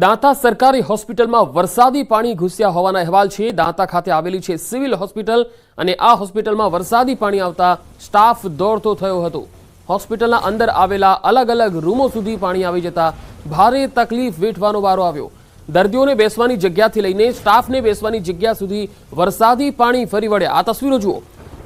દાંતા સરકારી હોસ્પિટલમાં વરસાદી પાણી ઘૂસ્યા હોવાના અહેવાલ છે. દાંતા ખાતે આવેલી છે સિવિલ હોસ્પિટલ અને આ હોસ્પિટલમાં વરસાદી પાણી આવતા સ્ટાફ દોડતો થયો હતો. હોસ્પિટલના અંદર આવેલા અલગ અલગ રૂમો સુધી પાણી આવી જતા ભારે તકલીફ વેઠવાનો વારો આવ્યો. દર્દીઓને બેસવાની જગ્યાથી લઈને સ્ટાફને બેસવાની જગ્યા સુધી વરસાદી પાણી ફરી વળ્યા. આ તસવીરો જુઓ.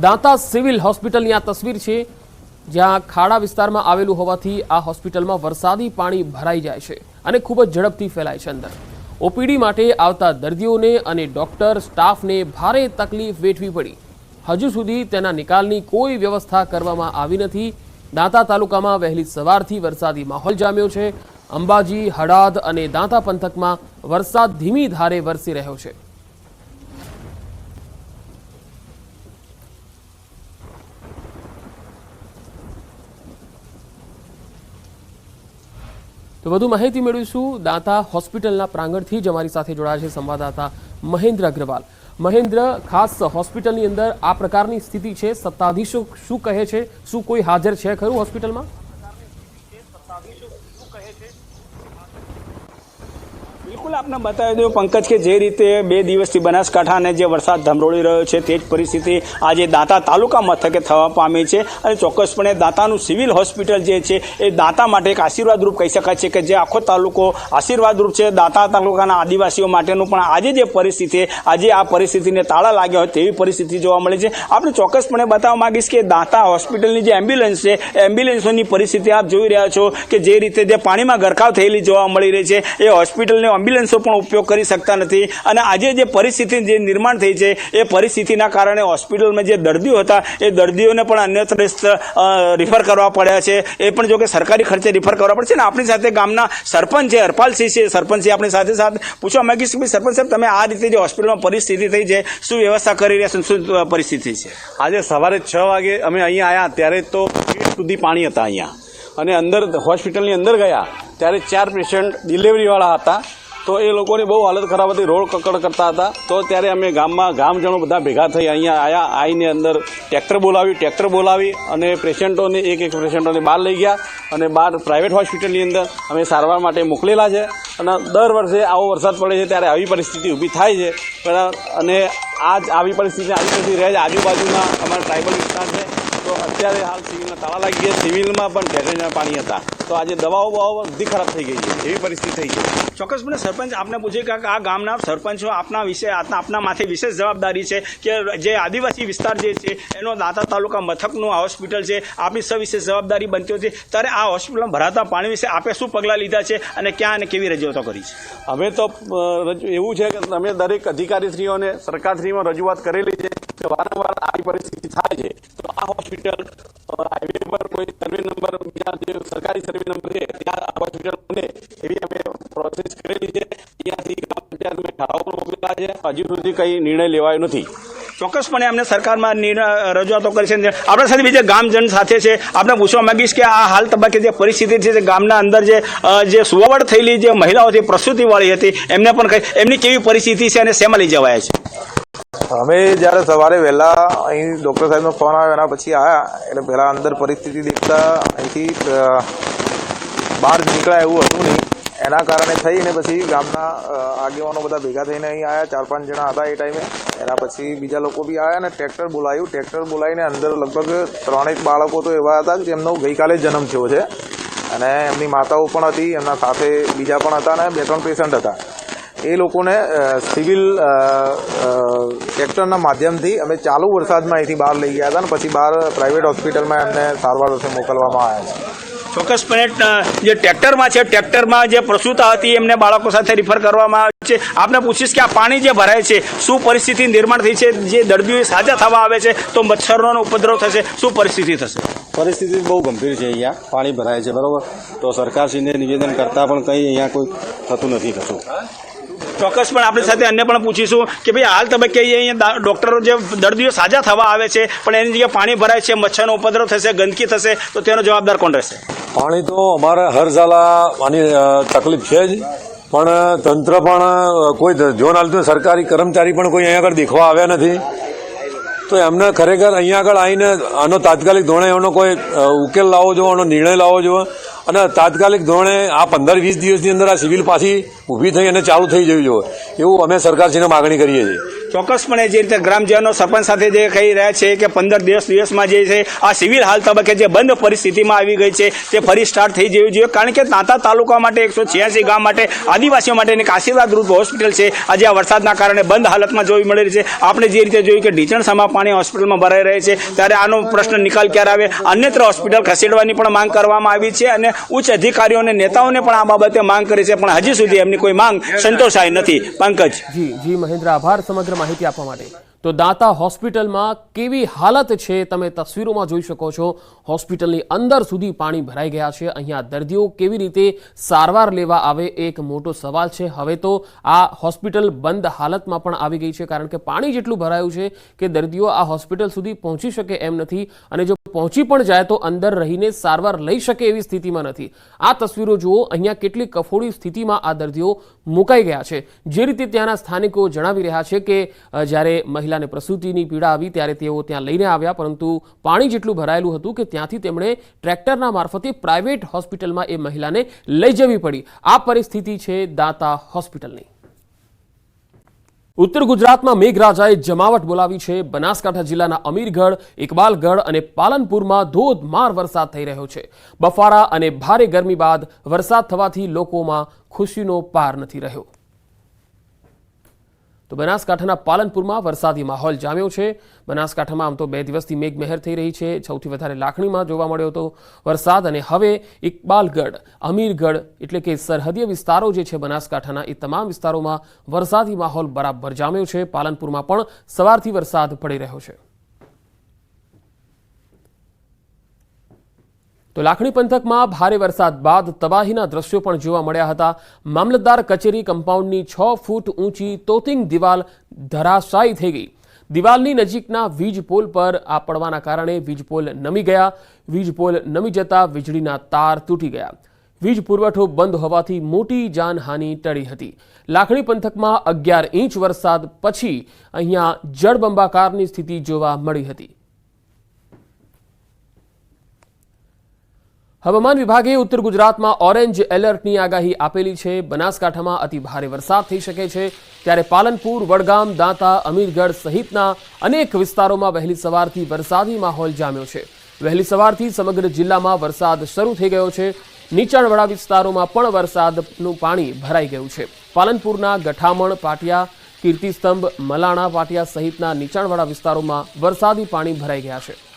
દાંતા સિવિલ હોસ્પિટલની આ તસવીર છે. જ્યાં ખાડા વિસ્તારમાં આવેલું હોવાથી આ હોસ્પિટલમાં વરસાદી પાણી ભરાઈ જાય છે અને ખૂબ જ ઝડપથી ફેલાય છે અંદર. ઓપીડી માટે આવતા દર્દીઓને અને ડોક્ટર સ્ટાફને ભારે તકલીફ વેઠવી પડી. હજુ સુધી તેના નિકાલની કોઈ વ્યવસ્થા કરવામાં આવી નથી. દાંતા તાલુકામાં વહેલી સવારથી વરસાદી માહોલ જામ્યો છે. અંબાજી હડાદ અને દાંતા પંથકમાં વરસાદ ધીમી ધારે વરસી રહ્યો છે. તો વધુ માહિતી મેળવીશું દાંતા હોસ્પિટલના પ્રાંગણથી જ અમારી સાથે જોડાયા છે સંવાદદાતા મહેન્દ્ર અગ્રવાલ. મહેન્દ્ર, ખાસ હોસ્પિટલની અંદર આ પ્રકારની સ્થિતિ છે? સત્તાધીશો શું કહે છે? શું કોઈ હાજર છે ખરું હોસ્પિટલમાં? બિલકુલ આપને બતાવી દઉં, પંકજ, કે જે રીતે બે દિવસથી બનાસકાંઠાને જે વરસાદ ધમરોળી રહ્યો છે, તે જ પરિસ્થિતિ આજે દાંતા તાલુકા મથકે થવા પામી છે અને ચોક્કસપણે દાંતાનું સિવિલ હોસ્પિટલ જે છે, એ દાંતા માટે એક આશીર્વાદરૂપ કહી શકાય છે કે જે આખો તાલુકો આશીર્વાદરૂપ છે. દાંતા તાલુકાના આદિવાસીઓ માટેનું પણ આજે જે પરિસ્થિતિ, આજે આ પરિસ્થિતિને તાળા લાગ્યા હોય તેવી પરિસ્થિતિ જોવા મળે છે. આપણે ચોક્કસપણે બતાવવા માગીશ કે દાંતા હોસ્પિટલની જે એમ્બ્યુલન્સ છે, એ એમ્બ્યુલન્સોની પરિસ્થિતિ આપ જોઈ રહ્યા છો કે જે રીતે જે પાણીમાં ગરકાવ થયેલી જોવા મળી રહી છે, એ હોસ્પિટલની એમ્બ્યુલન્સો પણ ઉપયોગ કરી શકતા નથી. અને આજે જે પરિસ્થિતિ જે નિર્માણ થઈ છે, એ પરિસ્થિતિના કારણે હોસ્પિટલમાં જે દર્દીઓ હતા, એ દર્દીઓને પણ અન્યત્ર રિફર કરવા પડ્યા છે. એ પણ જો કે સરકારી ખર્ચે રિફર કરવા પડશે ને આપણી સાથે ગામના સરપંચ છે, હરપાલસિંહ છે. સરપંચ આપણી સાથે સાથે પૂછવા માંગીશ કે સરપંચ સાહેબ, તમે આ રીતે જે હોસ્પિટલમાં પરિસ્થિતિ થઈ છે, શું વ્યવસ્થા કરી રહ્યા છો શું પરિસ્થિતિ છે? આજે સવારે છ વાગે અમે અહીંયા આવ્યા ત્યારે તો સુધી પાણી હતા અહીંયા. અને અંદર હોસ્પિટલની અંદર ગયા, ત્યારે ચાર પેશન્ટ ડિલિવરીવાળા હતા. તો એ લોકોની બહુ હાલત ખરાબ હતી, રોડ કકડ કરતા હતા. તો ત્યારે અમે ગામમાં ગામજનો બધા ભેગા થઈ અહીંયા આવ્યા આવીને અંદર ટ્રેક્ટર બોલાવી ટ્રેક્ટર બોલાવી અને પેશન્ટોને, એક એક પેશન્ટોને બહાર લઈ ગયા અને બહાર પ્રાઇવેટ હોસ્પિટલની અંદર અમે સારવાર માટે મોકલેલા છે. અને દર વર્ષે આવો વરસાદ પડે છે ત્યારે આવી પરિસ્થિતિ ઊભી થાય છે. અને આ જ આવી પરિસ્થિતિ આવી બધી રહે છે આજુબાજુના અમારા ટ્રાઇબલ વિસ્તાર છે. અત્યારે હાલ સિવિલના તાળા લાગી ગયા. સિવિલમાં પણ ઢેરેજના પાણી હતા. તો આજે દવાઓ બવાઓ બધી ખરાબ થઈ ગઈ છે. એવી પરિસ્થિતિ થઈ ગઈ. ચોક્કસપણે સરપંચ આપને પૂછે કે આ ગામના સરપંચો આપના વિશે આપના માથે વિશેષ જવાબદારી છે કે જે આદિવાસી વિસ્તાર જે છે એનો દાતા તાલુકા મથકનું આ હોસ્પિટલ છે આપની સવિશેષ જવાબદારી બનતી હતી ત્યારે આ હોસ્પિટલમાં ભરાતા પાણી વિશે આપે શું પગલાં લીધા છે અને ક્યાં અને કેવી રજૂઆતો કરી છે? અમે તો એવું છે કે અમે દરેક અધિકારીશ્રીઓને સરકારશ્રીમાં રજૂઆત કરેલી છે. કે વારંવાર આવી પરિસ્થિતિ થાય છે. તો આ હોસ્પિટલ હાઈવે પર કોઈ, સર્વે નંબર બીજા જે સરકારી સર્વે નંબર છે, ત્યાં આ હોસ્પિટલ બને એવી અમે પ્રોસેસ કરેલી છે. ત્યાંથી ગ્રામ પંચાયતમાં ઠરાવ પણ મોકલેલા છે. હજુ સુધી કંઈ નિર્ણય લેવાયો નથી. ચોક્કસપણે અમને સરકારમાં નિર્ણય રજૂઆતો કરી છે આપણા સાથે બીજા ગામજન સાથે છે. આપણે પૂછવા માંગીશ કે આ હાલ તબક્કે જે પરિસ્થિતિ છે, જે ગામના અંદર જે જે સુવાવડ થયેલી જે મહિલાઓ હતી પ્રસૂતિવાળી હતી, એમને પણ એમની કેવી પરિસ્થિતિ છે અને શેમાં લઈ જવાયા છે? અમે જ્યારે સવારે વહેલા અહીં ડૉક્ટર સાહેબનો ફોન આવ્યો, એના પછી આવ્યા એટલે પહેલાં અંદર પરિસ્થિતિ દેખતા અહીંથી બહાર નીકળાય એવું હતું નહીં. એના કારણે થઈને પછી ગામના આગેવાનો બધા ભેગા થઈને અહીં આવ્યા ચાર પાંચ જણા હતા એ ટાઈમે. એના પછી બીજા લોકો બી આવ્યા અને ટ્રેક્ટર બોલાયું. ટ્રેક્ટર બોલાવીને અંદર લગભગ ત્રણેક બાળકો તો એવા હતા કે જેમનો ગઈકાલે જન્મ થયો છે. અને એમની માતાઓ પણ હતી, એમના સાથે બીજા પણ હતા અને બે ત્રણ પેશન્ટ હતા. એ લોકોને સિવિલ અ, માધ્યમથી અમે ચાલુ વરસાદમાં અહીંથી બહાર લઈ ગયા હતા અને પછી બહાર પ્રાઇવેટ હોસ્પિટલમાં એમને સારવાર અર્થે મોકલવામાં આવ્યા છે. ચોક્કસપણે જે ટ્રેક્ટરમાં છે ટ્રેક્ટરમાં જે પ્રસૂતા હતી એમને બાળકો સાથે રિફર કરવામાં આવે છે. આપને પૂછીશ કે આ પાણી જે ભરાય છે શું પરિસ્થિતિ નિર્માણ થઈ છે? જે દર્દીઓ સાજા થવા આવે છે તો મચ્છરોનો ઉપદ્રવ થશે શું પરિસ્થિતિ થશે? પરિસ્થિતિ બહુ ગંભીર છે અહીંયા. પાણી ભરાય છે બરાબર? તો સરકારશ્રીને નિવેદન કરતાં પણ કંઈ અહીંયા કોઈ થતું નથી કશું. ચોક્કસ, પણ આપણી સાથે અન્ય પણ પૂછીશું કે ભાઈ, હાલ તબક્કે અહીંયા ડોક્ટરો જે દર્દીઓ સાજા થવા આવે છે, પણ એની જગ્યાએ પાણી ભરાય છે, મચ્છરનો ઉપદ્રવ થશે, ગંદકી થશે, તો તેનો જવાબદાર કોણ રહેશે? પાણી તો અમારે હર આની તકલીફ છે જ, પણ તંત્ર પણ કોઈ જોન હાલતું સરકારી કર્મચારી પણ કોઈ અહીંયા આગળ દેખવા આવ્યા નથી. તો એમને ખરેખર અહીંયા આગળ આવીને આનો તાત્કાલિક ધોરણે એનો કોઈ ઉકેલ લાવવો જોઈએ એનો નિર્ણય લાવવો જોઈએ અને તાત્કાલિક ધોરણે આ પંદર વીસ દિવસની અંદર આ સિવિલ પાછી ઊભી થઈ અને ચાલુ થઈ જવી જોઈએ એવું અમે સરકારશ્રીને માગણી કરીએ છીએ. ચોક્કસપણે જે રીતે ગ્રામજનો સરપંચ સાથે જે કહી રહ્યા છે કે પંદર દિવસ દિવસમાં જે છે આ સિવિલ હાલ તબક્કે જે બંધ પરિસ્થિતિમાં આવી ગઈ છે તે ફરી સ્ટાર્ટ થઈ જવી જોઈએ. કારણ કે તાંતા તાલુકા માટે એકસો છ્યાસી ગામ માટે આદિવાસીઓ માટે એક આશીર્વાદ રૂપ હોસ્પિટલ છે. આજે આ વરસાદના કારણે બંધ હાલતમાં જોવી મળી રહી છે. આપણે જે રીતે જોયું કે ઢીચણસામાં પાણી હોસ્પિટલમાં ભરાઈ રહે છે ત્યારે આનો પ્રશ્ન નિકાલ ક્યારે આવે? અન્યત્ર હોસ્પિટલ ખસેડવાની પણ માંગ કરવામાં આવી છે અને ઉચ્ચ અધિકારીઓ અને નેતાઓને પણ આ બાબતે માંગ કરી છે પણ હજી સુધી એમની કોઈ માંગ સંતોષાય નથી. પંકજ. જી જી મહેન્દ્ર આભાર સમગ્ર માહિતી આપવા માટે. તો દાતા હોસ્પિટલમાં કેવી હાલત છે તમે તસવીરોમાં જોઈ શકો છો. હોસ્પિટલની અંદર સુધી પાણી ભરાઈ ગયા છે. અહીંયા દર્દીઓ કેવી રીતે સારવાર લેવા આવે એક મોટો સવાલ છે. હવે તો આ હોસ્પિટલ બંધ હાલતમાં પણ આવી ગઈ છે કારણ કે પાણી જેટલું ભરાયું છે કે દર્દીઓ આ હોસ્પિટલ સુધી પહોંચી શકે એમ નથી અને જો પહોંચી પણ જાય તો અંદર રહીને સારવાર લઈ શકે એવી સ્થિતિમાં નથી. આ તસવીરો જુઓ, અહીંયા કેટલી કફોડી સ્થિતિમાં આ દર્દીઓ મુકાઈ ગયા છે. જે રીતે ત્યાંના સ્થાનિકો જણાવી રહ્યા છે કે જ્યારે જ્યારે મહિલાને પ્રસૂતિની પીડા આવી ત્યારે તેઓ ત્યાં લઈને આવ્યા, પરંતુ પાણી જેટલું ભરાયેલું હતું કે ત્યાંથી તેમણે ટ્રેક્ટરના મારફતે પ્રાઇવેટ હોસ્પિટલમાં એ મહિલાને લઈ જવી પડી. આ પરિસ્થિતિ છે દાતા હોસ્પિટલની. ઉત્તર ગુજરાતમાં મેઘરાજાએ જમાવટ બોલાવી છે. બનાસકાંઠા જિલ્લાના અમીરગઢ, ઇકબાલગઢ અને પાલનપુરમાં ધોધમાર વરસાદ થઈ રહ્યો છે. બફારા અને ભારે ગરમી બાદ વરસાદ થવાથી લોકોમાં ખુશીનો પાર નથી રહ્યો. તો બનાસકાંઠાના પાલનપુરમાં વરસાદી માહોલ જામ્યો છે. બનાસકાંઠામાં આમ તો બે દિવસથી મેઘમહેર થઈ રહી છે. સૌથી વધારે લાખણીમાં જોવા મળ્યો હતો વરસાદ અને હવે ઇકબાલગઢ, અમીરગઢ એટલે કે સરહદીય વિસ્તારો જે છે બનાસકાંઠાના, એ તમામ વિસ્તારોમાં વરસાદી માહોલ બરાબર જામ્યો છે. પાલનપુરમાં પણ સવારથી વરસાદ પડી રહ્યો છે. તો લાખણી પંથકમાં ભારે વરસાદ બાદ તબાહીના દ્રશ્યો પણ જોવા મળ્યા હતા. મામલતદાર કચેરી કમ્પાઉન્ડની છ ફૂટ ઊંચી તોતિંગ દિવાલ ધરાશાયી થઈ ગઈ. દિવાલની નજીકના વીજ પોલ પર આ પડવાના કારણે વીજ પોલ નમી ગયા. વીજ પોલ નમી જતા વીજળીના તાર તૂટી ગયા. વીજ પુરવઠો બંધ હોવાથી મોટી જાનહાનિ ટળી હતી. લાખણી પંથકમાં અગિયાર ઇંચ વરસાદ પછી અહીંયા જળબંબાકારની સ્થિતિ જોવા મળી હતી. હવામાન વિભાગે ઉત્તર ગુજરાતમાં ઓરેન્જ એલર્ટની આગાહી આપેલી છે. બનાસકાંઠામાં અતિ ભારે વરસાદ થઈ શકે છે. ત્યારે પાલનપુર, વડગામ, દાંતા, અમીરગઢ સહિતના અનેક વિસ્તારોમાં વહેલી સવારથી વરસાદી માહોલ જામ્યો છે. વહેલી સવારથી સમગ્ર જિલ્લામાં વરસાદ શરૂ થઈ ગયો છે. નીચાણવાળા વિસ્તારોમાં પણ વરસાદનું પાણી ભરાઈ ગયું છે. પાલનપુરના ગઠામણ, પાટિયા, કીર્તિસ્તંભ, મલાણા, પાટિયા સહિતના નીચાણવાળા વિસ્તારોમાં વરસાદી પાણી ભરાઈ ગયા છે.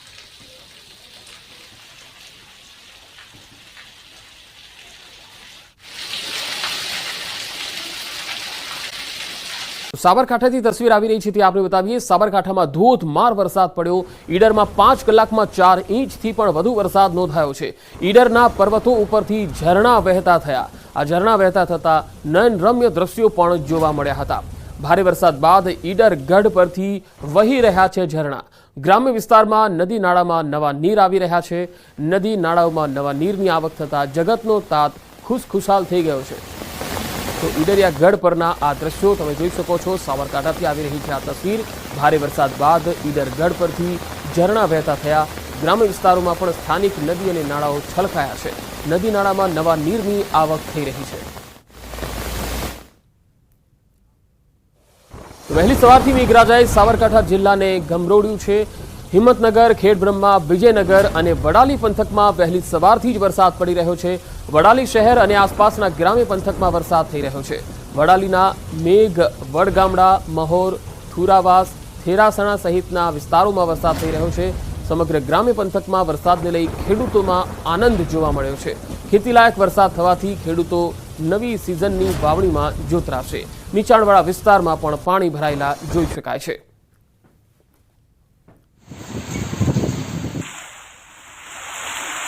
સાબરકાંઠાથી તસવીર આવી રહી છે તે આપણે બતાવીએ. સાબરકાંઠામાં ધોધમાર વરસાદ પડ્યો. ઈડરમાં પાંચ કલાકમાં ચાર ઇંચથી પણ વધુ વરસાદ નોંધાયો છે. ઈડરના પર્વતો ઉપરથી ઝરણા વહેતા થયા. આ ઝરણા વહેતા થતા નયનરમ્ય દ્રશ્યો પણ જોવા મળ્યા હતા. ભારે વરસાદ બાદ ઈડર ગઢ પરથી વહી રહ્યા છે ઝરણા. ગ્રામ્ય વિસ્તારમાં નદી નાળામાં નવા નીર આવી રહ્યા છે. નદી નાળાઓમાં નવા નીરની આવક થતાં જગતનો તાત ખુશખુશાલ થઈ ગયો છે. તો ઈડરિયા ગઢ પરના આ દ્રશ્યો તમે જોઈ શકો છો. સાબરકાંઠાથી આવી રહી છે આ તસવીર. ભારે વરસાદ બાદ ઈડર પરથી ઝરણા વહેતા થયા. ગ્રામ્ય વિસ્તારોમાં પણ સ્થાનિક નદી અને નાળાઓ છલકાયા છે. નદી નાળામાં નવા નીરની આવક થઈ રહી છે. વહેલી સવારથી મેઘરાજાએ સાબરકાંઠા જિલ્લાને ગમરોડ્યું છે. હિંમતનગર, ખેડબ્રહ્મા, વિજયનગર અને વડાલી પંથકમાં વહેલી સવારથી જ વરસાદ પડી રહ્યો છે. વડાલી શહેર અને આસપાસના ગ્રામ્ય પંથકમાં વરસાદ થઈ રહ્યો છે. વડાલીના મેઘ, વડગામડા, મહોર, થુરાવાસ, થેરાસણા સહિતના વિસ્તારોમાં વરસાદ થઈ રહ્યો છે. સમગ્ર ગ્રામ્ય પંથકમાં વરસાદને લઈ ખેડૂતોમાં આનંદ જોવા મળ્યો છે. ખેતીલાયક વરસાદ થવાથી ખેડૂતો નવી સિઝનની વાવણીમાં જોતરાશે. નીચાણવાળા વિસ્તારમાં પણ પાણી ભરાયેલા જોઈ શકાય છે.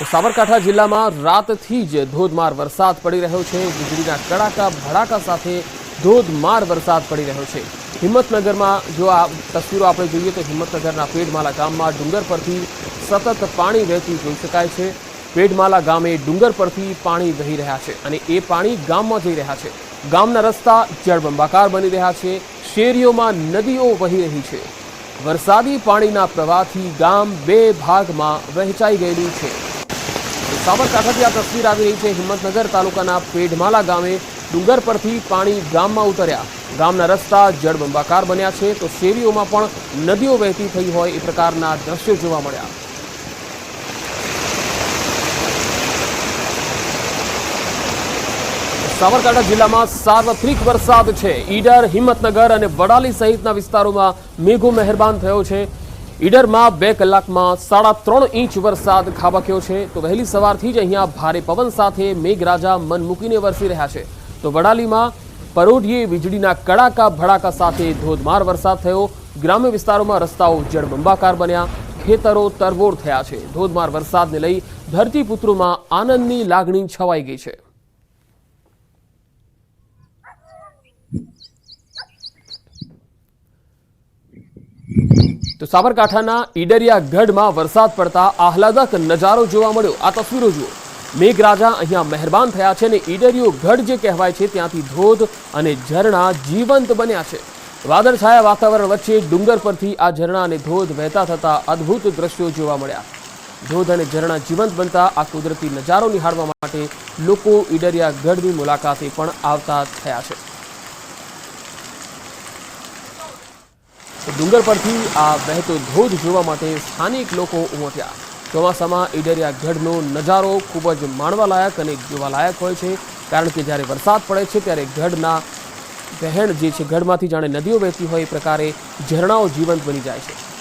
સાબરકાંઠા જિલ્લામાં રાતથી જ ધોધમાર વરસાદ પડી રહ્યો છે. વીજળીના કડાકા, ભડાકા સાથે ધોધમાર વરસાદ પડી રહ્યો છે. હિંમતનગરમાં જો આ તસવીરો આપણે જોઈએ તો હિંમતનગરના પેડમાલા ગામમાં ડુંગર પરથી સતત પાણી વહેતું જોઈ શકાય છે. પેડમાલા ગામે ડુંગર પરથી પાણી વહી રહ્યા છે અને એ પાણી ગામમાં જઈ રહ્યા છે. ગામના રસ્તા જળબંબાકાર બની રહ્યા છે. શેરીઓમાં નદીઓ વહી રહી છે. વરસાદી પાણીના પ્રવાહથી ગામ બે ભાગમાં વહેંચાઈ ગયેલું છે. સાબરકાંઠાથી આ તસવીર આવી રહી છે. હિંમતનગર તાલુકાના પેઢમાલા ગામે ડુંગર પરથી પાણી ગામમાં ઉતર્યા. ગામના રસ્તા જળબંબાકાર બન્યા છે. તો શેરીઓમાં પણ નદીઓ વહેતી થઈ હોય એ પ્રકારના દ્રશ્યો જોવા મળ્યા. સાબરકાંઠા જિલ્લામાં સાર્વત્રિક વરસાદ છે. ઈડર, હિંમતનગર અને વડાલી સહિતના વિસ્તારોમાં મેઘો મહેરબાન થયો છે. ઈડરમાં બે કલાકમાં સાડા ત્રણ ઇંચ વરસાદ ખાબક્યો છે. તો વહેલી સવારથી જ અહીંયા ભારે પવન સાથે મેઘરાજા મન મૂકીને વરસી રહ્યા છે. તો વડાલીમાં પરોઢીએ વીજળીના કડાકા ભડાકા સાથે ધોધમાર વરસાદ થયો. ગ્રામ્ય વિસ્તારોમાં રસ્તાઓ જળબંબાકાર બન્યા. ખેતરો તરબોળ થયા છે. ધોધમાર વરસાદને લઈ ધરતીપુત્રોમાં આનંદની લાગણી છવાઈ ગઈ છે. તો સાબરકાંઠાના ઈડરિયા ગઢમાં વરસાદ પડતા આહલાદક નજારો જોવા મળ્યો. આ તસવીરો જુઓ. મેઘરાજા અહીંયા મહેરબાન થયા છે અને ઈડરિયો ગઢ જે કહેવાય છે ત્યાંથી ધોધ અને ઝરણા જીવંત બન્યા છે. વાદળછાયા વાતાવરણ વચ્ચે ડુંગર પરથી આ ઝરણા અને ધોધ વહેતા થતા અદ્ભુત દ્રશ્યો જોવા મળ્યા. ધોધ અને ઝરણા જીવંત બનતા આ કુદરતી નજારો નિહાળવા માટે લોકો ઈડરિયા ગઢની મુલાકાતે પણ આવતા થયા છે. ડુંગર પરથી આ વહેતો ધોધ જોવા માટે સ્થાનિક લોકો ઉમટ્યા ચોમાસામાં ઈડરિયા ગઢનો નજારો ખૂબ જ માણવાલાયક અને જોવાલાયક હોય છે. કારણ કે જ્યારે વરસાદ પડે છે ત્યારે ગઢના વહેણ જે છે, ગઢમાંથી જાણે નદીઓ વહેતી હોય એ પ્રકારે ઝરણાઓ જીવંત બની જાય છે.